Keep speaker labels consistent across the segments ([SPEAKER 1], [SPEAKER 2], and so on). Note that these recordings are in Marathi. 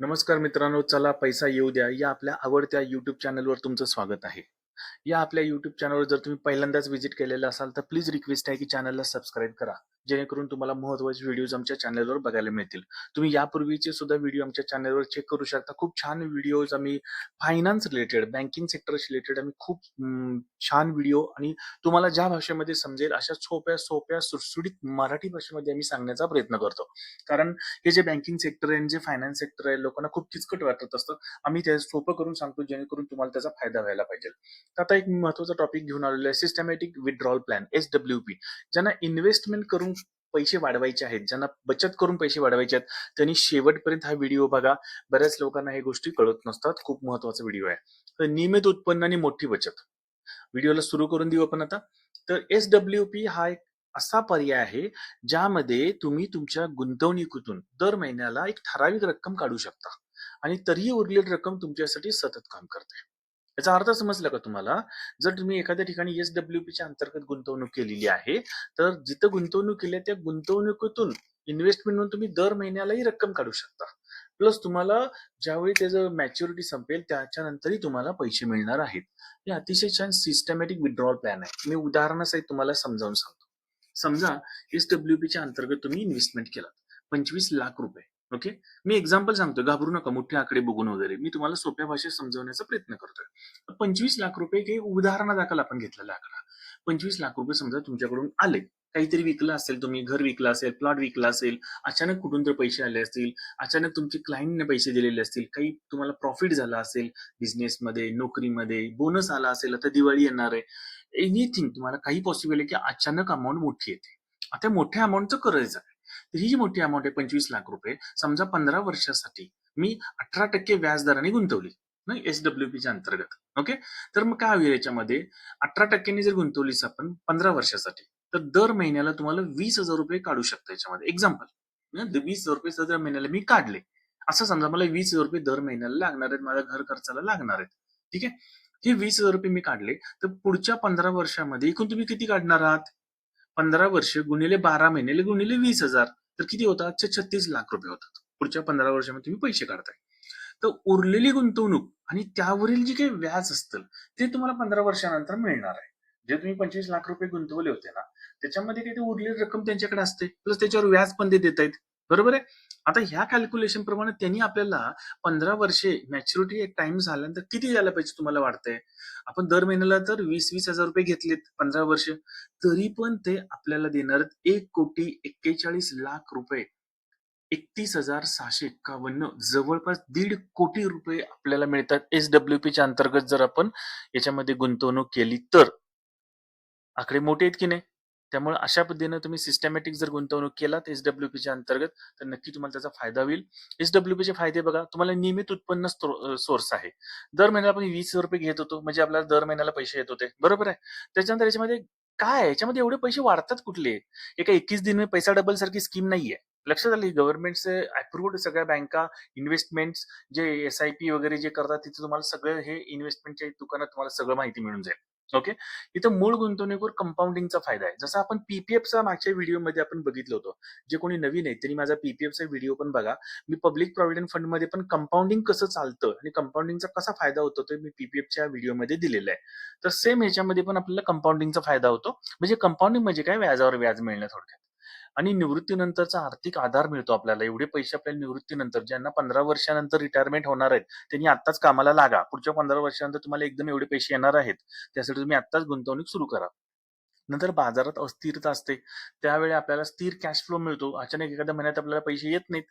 [SPEAKER 1] नमस्कार मित्रांनो, चला पैसा येऊ द्या या आपल्या आवडत्या यूट्यूब चॅनलवर तुमचं स्वागत आहे. या आपल्या युट्यूब चॅनलवर जर तुम्ही पहिल्यांदाच व्हिजिट केलेलं असाल तर प्लीज रिक्वेस्ट आहे की चॅनलला सबस्क्राईब करा. जेणेकरून तुम्हाला महत्त्वाचे व्हिडिओज आमच्या चॅनलवर बघायला मिळतील. तुम्ही यापूर्वीचे सुद्धा व्हिडिओ आमच्या चॅनलवर चेक करू शकता. खूप छान व्हिडिओज आम्ही फायनान्स रिलेटेड, बँकिंग सेक्टरशी रिलेटेड आम्ही खूप छान व्हिडिओ आणि तुम्हाला ज्या भाषेमध्ये समजेल अशा सोप्या, सोप्या सुटसुटीत मराठी भाषेमध्ये आम्ही सांगण्याचा प्रयत्न करतो. कारण हे जे बँकिंग सेक्टर आहे जे फायनान्स सेक्टर आहे लोकांना खूप किचकट वाटत असतं. आम्ही ते सोपं करून सांगतो जेणेकरून तुम्हाला त्याचा फायदा व्हायला पाहिजे. आता एक महत्त्वाचा टॉपिक घेऊन आलेलो आहे systematic withdrawal plan S W P. ज्यांना इन्व्हेस्टमेंट करून पैसे वाढवायचे आहेत, ज्यांना बचत करून पैसे वाढवायचे आहेत, त्यांनी शेवटपर्यंत हा व्हिडिओ बघा. बऱ्याच लोकांना हे गोष्टी कळत नसतात. खूप महत्त्वाचा व्हिडिओ आहे. तर नियमित उत्पन्न आणि मोठी बचत. व्हिडिओला सुरू करून देऊ आपण आता. तर एस-डब्ल्यू-पी हा एक असा पर्याय आहे, ज्यामध्ये तुम्ही तुमच्या गुंतवणुकीतून दर महिन्याला एक ठराविक रक्कम काढू शकता आणि तरीही उरलेली रक्कम तुमच्यासाठी सतत काम करते. याचा अर्थ समजला का तुम्हाला? जर तुम्ही एखाद्या ठिकाणी एस-डब्ल्यू-पीच्या अंतर्गत गुंतवणूक केलेली आहे, तर जिथं गुंतवणूक केली त्या गुंतवणुकीतून इन्व्हेस्टमेंट म्हणून तुम्ही दर महिन्यालाही रक्कम काढू शकता. प्लस तुम्हाला ज्यावेळी त्याचं मॅच्युरिटी संपेल त्याच्यानंतरही तुम्हाला पैसे मिळणार आहेत. हे अतिशय छान सिस्टमॅटिक विड्रॉल प्लॅन आहे. मी उदाहरणासहित तुम्हाला समजावून सांगतो. समजा एस-डब्ल्यू-पीच्या अंतर्गत तुम्ही इन्व्हेस्टमेंट केलात. 25 लाख रुपये. ओके. मी एक्झाम्पल सांगतो घाबरू नका मोठे आकडे बघून वगैरे. मी तुम्हाला सोप्या भाषेत समजवण्याचा प्रयत्न करतोय. 25 लाख रुपये हे उदाहरणादाखल आपण घेतलेला आकडा. 25 लाख रुपये समजा तुमच्याकडून आले. काहीतरी विकलं असेल तुम्ही, घर विकलं असेल, प्लॉट विकला असेल, अचानक कुठून तर पैसे आले असतील, अचानक तुमचे क्लायंटने पैसे दिलेले असतील, काही तुम्हाला प्रॉफिट झाला असेल बिझनेसमध्ये, नोकरीमध्ये, बोनस आला असेल, आता दिवाळी येणार आहे. एनिथिंग तुम्हाला काही पॉसिबल आहे की अचानक अमाऊंट मोठी येते. आता मोठ्या अमाऊंटचं करायचं आहे. तर ही जी मोठी अमाऊंट आहे 25 लाख रुपये समजा 15 वर्षासाठी मी 18% व्याज दराने गुंतवली. एस-डब्ल्यू-पीच्या अंतर्गत. ओके. तर मग काय होईल याच्यामध्ये अठरा टक्क्यांनी जर गुंतवलीस आपण 15 वर्षासाठी तर दर महिन्याला तुम्हाला वीस हजार रुपये काढू शकता याच्यामध्ये. एक्झाम्पल. वीस हजार रुपये दर महिन्याला मी काढले. असं समजा मला वीस हजार रुपये दर महिन्याला लागणार आहेत. माझ्या घर खर्चाला लागणार आहेत. ठीक आहे. हे वीस हजार रुपये मी काढले. तर पुढच्या 15 वर्षामध्ये एकूण तुम्ही किती काढणार आहात? 15 वर्ष गुणिले बारा महिन्याला गुणिले वीस हजार तर किती होतात? 36 लाख रुपये होतात. पुढच्या 15 वर्षामध्ये तुम्ही पैसे काढताय. तर उरलेली गुंतवणूक आणि त्यावरील जे काही व्याज असतं ते तुम्हाला 15 वर्षानंतर मिळणार आहे. जे तुम्ही 25 लाख रुपये गुंतवले होते ना, त्याच्यामध्ये काही ते उरलेली रक्कम त्यांच्याकडे असते. प्लस त्याच्यावर व्याज पण ते देतायत. बरोबर आहे? आता ह्या कॅल्क्युलेशन प्रमाणे त्यांनी आपल्याला 15 वर्षे मॅच्युरिटी एक टाइम झाल्यानंतर किती द्यायला पाहिजे तुम्हाला वाटतंय? आपण दर महिन्याला तर 20,000 रुपये घेतलेत 15 वर्ष. तरी पण ते आपल्याला देणार एक कोटी एक्केचाळीस लाख रुपये. 31,651 जवळपास दीड कोटी रुपये आपल्याला मिळतात एस-डब्ल्यू-पीच्या अंतर्गत जर आपण याच्यामध्ये गुंतवणूक केली तर. आकडे मोठे आहेत की नाही? त्यामुळे अशा पद्धतीने तुम्ही सिस्टमॅटिक जर गुंतवणूक केला तर एस-डब्ल्यू-पीच्या अंतर्गत तर नक्की तुम्हाला त्याचा फायदा होईल. एस-डब्ल्यू-पीचे फायदे बघा तुम्हाला नियमित उत्पन्न सोर्स आहे. दर महिन्याला आपण वीस रुपये घेत होतो म्हणजे आपल्याला दर महिन्याला पैसे येत होते. बरोबर आहे? त्याच्यानंतर याच्यामध्ये काय याच्यामध्ये एवढे पैसे वाढतात कुठले? एका 21 दिन में पैसा डबल सारखी स्कीम नाहीये. लक्षात आलं गव्हर्नमेंटचे अप्रूव्ड सगळ्या बँका, इन्व्हेस्टमेंट जे एस-आय-पी वगैरे जे करतात तिथे तुम्हाला सगळं हे इन्व्हेस्टमेंटच्या दुकानात तुम्हाला सगळं माहिती मिळून जाईल. ओके. इथं मूळ गुंतवणुकीवर कंपाऊंडिंगचा फायदा आहे. जसं आपण पीपीएफचा मागच्या व्हिडिओमध्ये आपण बघितलं होतं. जे कोणी नवीन आहे त्यांनी माझा पीपीएफचा व्हिडिओ पण बघा. मी पब्लिक प्रॉव्हिडंट फंडमध्ये पण कंपाऊंडिंग कसं चालतं आणि कंपाऊंडिंगचा कसा फायदा होतो ते मी पीपीएफच्या व्हिडिओमध्ये दिलेला आहे. तर सेम ह्याच्यामध्ये पण आपल्याला कंपाऊंडिंगचा फायदा होतो. म्हणजे कंपाऊंडिंग म्हणजे काय? व्याजावर व्याज मिळणं थोडक्यात. आणि निवृत्तीनंतरचा आर्थिक आधार मिळतो आपल्याला. एवढे पैसे आपल्याला निवृत्तीनंतर ज्यांना 15 वर्षानंतर रिटायरमेंट होणार आहेत, त्यांनी आत्ताच कामाला लागा. पुढच्या 15 वर्षानंतर तुम्हाला एकदम एवढे पैसे येणार आहेत. त्यासाठी तुम्ही आत्ताच गुंतवणूक सुरू करा. नंतर बाजारात अस्थिरता असते. त्यावेळी आपल्याला स्थिर कॅश फ्लो मिळतो. अचानक एखाद्या महिन्यात आपल्याला पैसे येत नाहीत.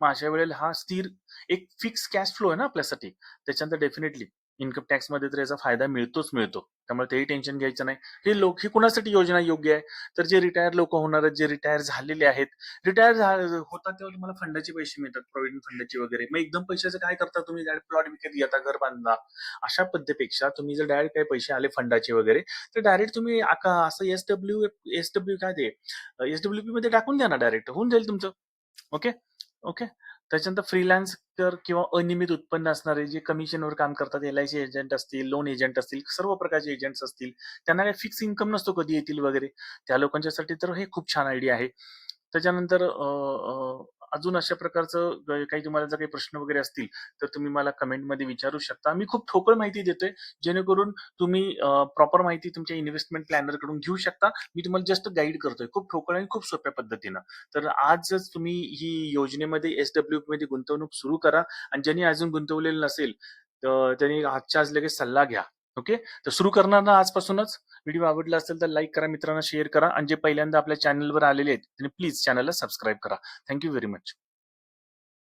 [SPEAKER 1] मग अशा वेळेला हा स्थिर एक फिक्स कॅश फ्लो आहे ना आपल्यासाठी. त्याच्यानंतर डेफिनेटली इन्कम टॅक्समध्ये तर याचा फायदा मिळतोच मिळतो. त्यामुळे तेही टेन्शन घ्यायचं नाही. हे लोक ही कुणासाठी योजना योग्य आहे? तर जे रिटायर लोक होणार आहेत, जे रिटायर झालेले आहेत. रिटायर होतात तेव्हा तुम्हाला फंडाचे पैसे मिळतात, प्रोव्हिडंट फंडाचे वगैरे. मग एकदम पैशाचं काय करता तुम्ही? डायरेक्ट प्लॉट विकत घेता, घर बांधता. अशा पद्धतीपेक्षा तुम्ही जर डायरेक्ट काही पैसे आले फंडाचे वगैरे तर डायरेक्ट तुम्ही असं एस-डब्ल्यू एस-डब्ल्यू काय ते एस डब्ल्यू पी मध्ये टाकून द्या ना डायरेक्ट. होऊन जाईल तुमचं. ओके. ओके. त्याच्यानंतर फ्रीलान्सर किंवा अनियमित उत्पन्न असणारे जे कमिशनवर काम करतात, एल-आय-सी एजंट असतील, लोन एजंट असतील, सर्व प्रकारचे एजंट्स असतील. त्यांना काही फिक्स इन्कम नसतो कधी येतील वगैरे. त्या लोकांच्यासाठी तर हे खूप छान आयडिया आहे. त्याच्यानंतर अजून अशा प्रकारचं काही तुम्हाला जर काही प्रश्न वगैरे असतील तर तुम्ही मला कमेंटमध्ये विचारू शकता. मी खूप ठोकळ माहिती देतोय. जेणेकरून तुम्ही प्रॉपर माहिती तुमच्या इन्व्हेस्टमेंट प्लॅनरकडून घेऊ शकता. मी तुम्हाला जस्ट गाईड करतोय. खूप ठोकळ आणि खूप सोप्या पद्धतीनं. तर आजच तुम्ही ही योजनेमध्ये एस डब्ल्यू मध्ये गुंतवणूक सुरू करा. आणि ज्यांनी अजून गुंतवलेलं नसेल तर त्यांनी आजच्या आज लगेच सल्ला घ्या. ओके? तर सुरू करणार ना आजपासूनच. व्हिडिओ आवडला असेल तर लाईक करा मित्रांना शेअर करा आणि जे पहिल्यांदा आपल्या चॅनलवर आलेले आहेत त्यांनी प्लीज चॅनलला सबस्क्राईब करा. Thank you very much.